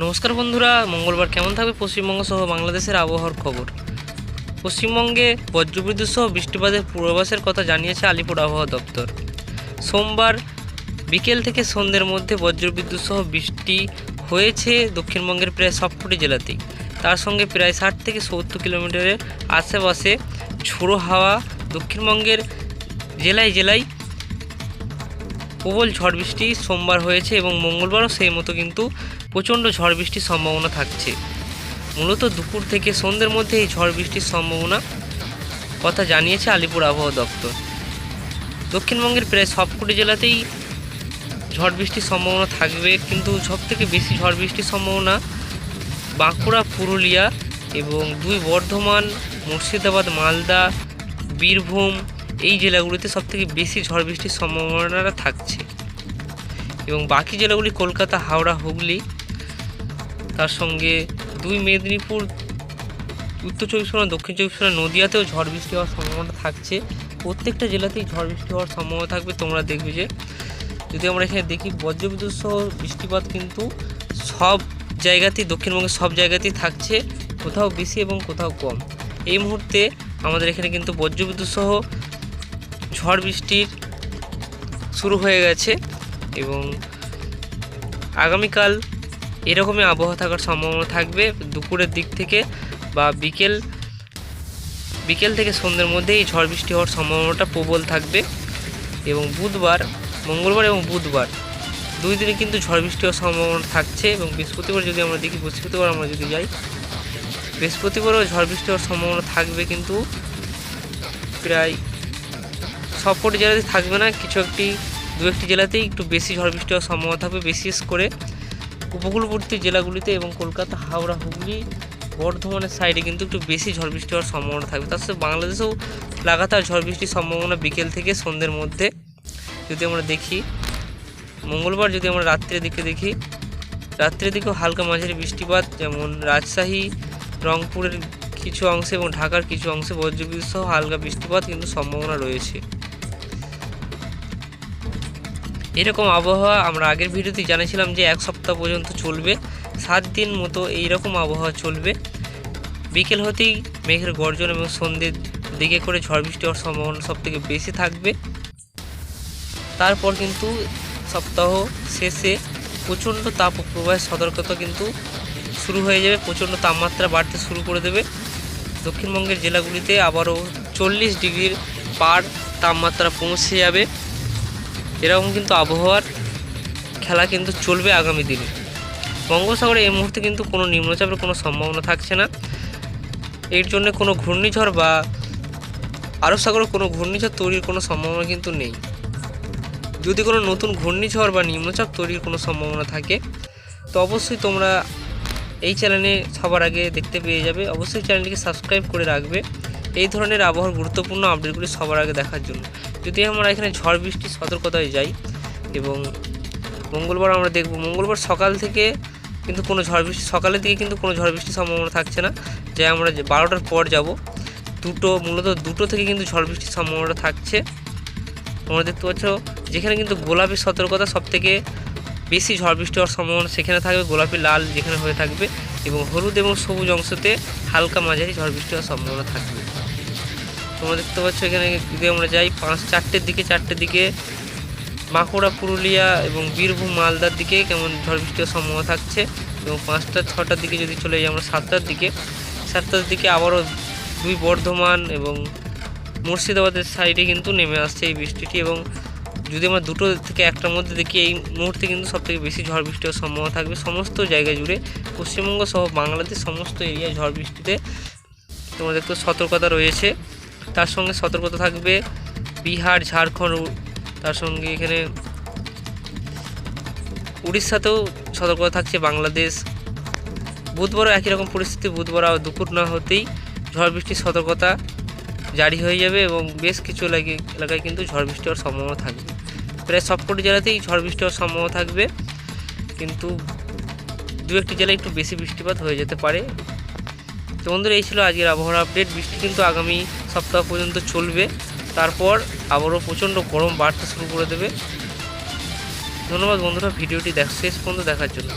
নমস্কার বন্ধুরা, মঙ্গলবার কেমন থাকবে পশ্চিমবঙ্গ সহ বাংলাদেশের আবহাওয়ার খবর? পশ্চিমবঙ্গে বজ্রবিদ্যুৎ সহ বৃষ্টিপাতের পূর্বাভাসের কথা জানিয়েছে আলিপুর আবহাওয়া দপ্তর। সোমবার বিকেল থেকে সন্ধ্যের মধ্যে বজ্রবিদ্যুৎ সহ বৃষ্টি হয়েছে দক্ষিণবঙ্গের প্রায় সবকটি জেলাতেই। তার সঙ্গে প্রায় ষাট থেকে সত্তর কিলোমিটারের আশেপাশে ঝোড়ো হাওয়া দক্ষিণবঙ্গের জেলায় জেলায় প্রবল ঝড় বৃষ্টি সোমবার হয়েছে এবং মঙ্গলবারও সেই মতো কিন্তু প্রচণ্ড ঝড় বৃষ্টির সম্ভাবনা থাকছে। মূলত দুপুর থেকে সন্ধ্যের মধ্যে এই ঝড় বৃষ্টির সম্ভাবনা কথা জানিয়েছে আলিপুর আবহাওয়া দপ্তর। দক্ষিণবঙ্গের প্রায় সবকটি জেলাতেই ঝড় বৃষ্টির সম্ভাবনা থাকবে, কিন্তু সবথেকে বেশি ঝড় বৃষ্টির সম্ভাবনা বাঁকুড়া, পুরুলিয়া এবং দুই বর্ধমান, মুর্শিদাবাদ, মালদা, বীরভূম এই জেলাগুলিতে সবথেকে বেশি ঝড় বৃষ্টির সম্ভাবনাটা থাকছে। এবং বাকি জেলাগুলি, কলকাতা, হাওড়া, হুগলি, তার সঙ্গে দুই মেদিনীপুর, উত্তর চব্বিশ পরগনা, দক্ষিণ চব্বিশ পরগনা, নদিয়াতেও ঝড় বৃষ্টি হওয়ার সম্ভাবনা থাকছে। প্রত্যেকটা জেলাতেই ঝড় বৃষ্টি হওয়ার সম্ভাবনা থাকবে। তোমরা দেখবে যে, যদি আমরা এখানে দেখি, বজ্রবিদ্যুৎ সহ বৃষ্টিপাত কিন্তু সব জায়গাতেই দক্ষিণবঙ্গের সব জায়গাতেই থাকছে, কোথাও বেশি এবং কোথাও কম। এই মুহূর্তে আমাদের এখানে কিন্তু বজ্রবিদ্যুৎ সহ ঝড় বৃষ্টির শুরু হয়ে গেছে এবং আগামীকাল এরকমই আবহাওয়া থাকার সম্ভাবনা থাকবে। দুপুরের দিক থেকে বা বিকেল বিকেল থেকে সন্ধ্যের মধ্যে এই ঝড় বৃষ্টি হওয়ার সম্ভাবনাটা প্রবল থাকবে এবং বুধবার, মঙ্গলবার এবং বুধবার দুই দিনে কিন্তু ঝড় বৃষ্টি হওয়ার সম্ভাবনা থাকছে এবং বৃহস্পতিবার যদি আমরা দেখি, বৃহস্পতিবার আমরা যদি যাই, বৃহস্পতিবারও ঝড় বৃষ্টি হওয়ার সম্ভাবনা থাকবে কিন্তু প্রায় সবকটি জেলাতেই থাকবে না, কিছু একটি, দু একটি জেলাতেই একটু বেশি ঝড় বৃষ্টি হওয়ার সম্ভাবনা থাকবে, বিশেষ করে উপকূলবর্তী জেলাগুলিতে এবং কলকাতা, হাওড়া, হুগলি, বর্ধমানের সাইডে কিন্তু একটু বেশি ঝড় বৃষ্টি হওয়ার সম্ভাবনা থাকবে। তার সাথে বাংলাদেশেও লাগাতার ঝড় বৃষ্টির সম্ভাবনা বিকেল থেকে সন্ধ্যের মধ্যে। যদি আমরা দেখি, মঙ্গলবার যদি আমরা রাত্রের দিকে দেখি, রাত্রের দিকেও হালকা মাঝারি বৃষ্টিপাত, যেমন রাজশাহী, রংপুরের কিছু অংশে এবং ঢাকার কিছু অংশে বজ্রবিদ্যুৎ সহ হালকা বৃষ্টিপাত কিন্তু সম্ভাবনা রয়েছে। এরকম আবহাওয়া আমরা আগের ভিডিওতে জানিয়েছিলাম যে এক সপ্তাহ পর্যন্ত চলবে। সাত দিন মতো এই রকম আবহাওয়া চলবে। বিকেল হতেই মেঘের গর্জন এবং সন্ধ্যের দিকে করে ঝড় বৃষ্টি হওয়ার সম্ভাবনা সবথেকে বেশি থাকবে। তারপর কিন্তু সপ্তাহ শেষে প্রচণ্ড তাপ প্রবাহের সতর্কতা কিন্তু শুরু হয়ে যাবে। প্রচণ্ড তাপমাত্রা বাড়তে শুরু করে দেবে। দক্ষিণবঙ্গের জেলাগুলিতে আবারও চল্লিশ ডিগ্রির পার তাপমাত্রা পৌঁছে যাবে। এরকম কিন্তু আবহাওয়ার খেলা কিন্তু চলবে আগামী দিনে। বঙ্গোপসাগরে এই মুহূর্তে কিন্তু কোনো নিম্নচাপের কোনো সম্ভাবনা থাকছে না। এর জন্য কোনো ঘূর্ণিঝড় বা আরব সাগরে কোনো ঘূর্ণিঝড় তৈরির কোনো সম্ভাবনা কিন্তু নেই। যদি কোনো নতুন ঘূর্ণিঝড় বা নিম্নচাপ তৈরির কোনো সম্ভাবনা থাকে, তো অবশ্যই তোমরা এই চ্যানেলে সবার আগে দেখতে পেয়ে যাবে। অবশ্যই চ্যানেলটিকে সাবস্ক্রাইব করে রাখবে। এই ধরনের আবহাওয়ার গুরুত্বপূর্ণ আপডেটগুলি সবার আগে দেখার জন্য। যদি আমরা এখানে ঝড় বৃষ্টির সতর্কতায় যাই এবং মঙ্গলবার আমরা দেখব, মঙ্গলবার সকাল থেকে কিন্তু কোনো ঝড় বৃষ্টি, সকালের দিকে কিন্তু কোনো ঝড় বৃষ্টির সম্ভাবনা থাকছে না। যে আমরা বারোটার পর যাব, দুটো, মূলত দুটো থেকে কিন্তু ঝড় বৃষ্টির সম্ভাবনা থাকছে। তোমরা দেখতে পাচ্ছ, যেখানে কিন্তু গোলাপি সতর্কতা সব থেকে বেশি ঝড় বৃষ্টি হওয়ার সম্ভাবনা সেখানে থাকবে। গোলাপি, লাল যেখানে হয়ে থাকবে এবং হলুদ এবং সবুজ অংশতে হালকা মাঝারি ঝড় বৃষ্টি হওয়ার সম্ভাবনা থাকবে। তোমরা দেখতে পাচ্ছ এখানে যদি আমরা যাই, পাঁচ চারটের দিকে চারটের দিকে বাঁকুড়া, পুরুলিয়া এবং বীরভূম, মালদার দিকে কেমন ঝড় বৃষ্টির সম্ভাবনা থাকছে এবং পাঁচটা, ছটার দিকে যদি চলে যাই আমরা সাতটার দিকে সাতটার দিকে আবারও দুই বর্ধমান এবং মুর্শিদাবাদের সাইডে কিন্তু নেমে আসছে এই বৃষ্টিটি এবং যদি আমরা দুটো থেকে একটার মধ্যে দেখি, এই মুহূর্তে কিন্তু সবথেকে বেশি ঝড় বৃষ্টি হওয়ার সম্ভাবনা থাকবে সমস্ত জায়গা জুড়ে। পশ্চিমবঙ্গ সহ বাংলাদেশ সমস্ত এরিয়ায় ঝড় বৃষ্টিতে তোমরা দেখতে সতর্কতা রয়েছে। তার সঙ্গে সতর্কতা থাকবে। বিহার, ঝাড়খণ্ড, তার সঙ্গে এখানে উড়িষ্যাতেও সতর্কতা থাকছে, বাংলাদেশ। বুধবারও একই রকম পরিস্থিতি, বুধবার দুপুর না হতেই ঝড় বৃষ্টির সতর্কতা জারি হয়ে যাবে এবং বেশ কিছু এলাকায় কিন্তু ঝড় বৃষ্টি হওয়ার সম্ভাবনা থাকবে। প্রায় সবকটি জেলাতেই ঝড় বৃষ্টি হওয়ার সম্ভাবনা থাকবে, কিন্তু দু একটি জেলায় একটু বেশি বৃষ্টিপাত হয়ে যেতে পারে। তো বন্ধুরা, এই ছিল আজকের আবহাওয়ার আপডেট বৃষ্টি কিন্তু আগামী সপ্তাহ পর্যন্ত চলবে। তারপর আবারও প্রচণ্ড গরম বাড়তে শুরু করে দেবে। ধন্যবাদ বন্ধুরা, ভিডিওটি দেখ শেষ পর্যন্ত দেখার জন্য।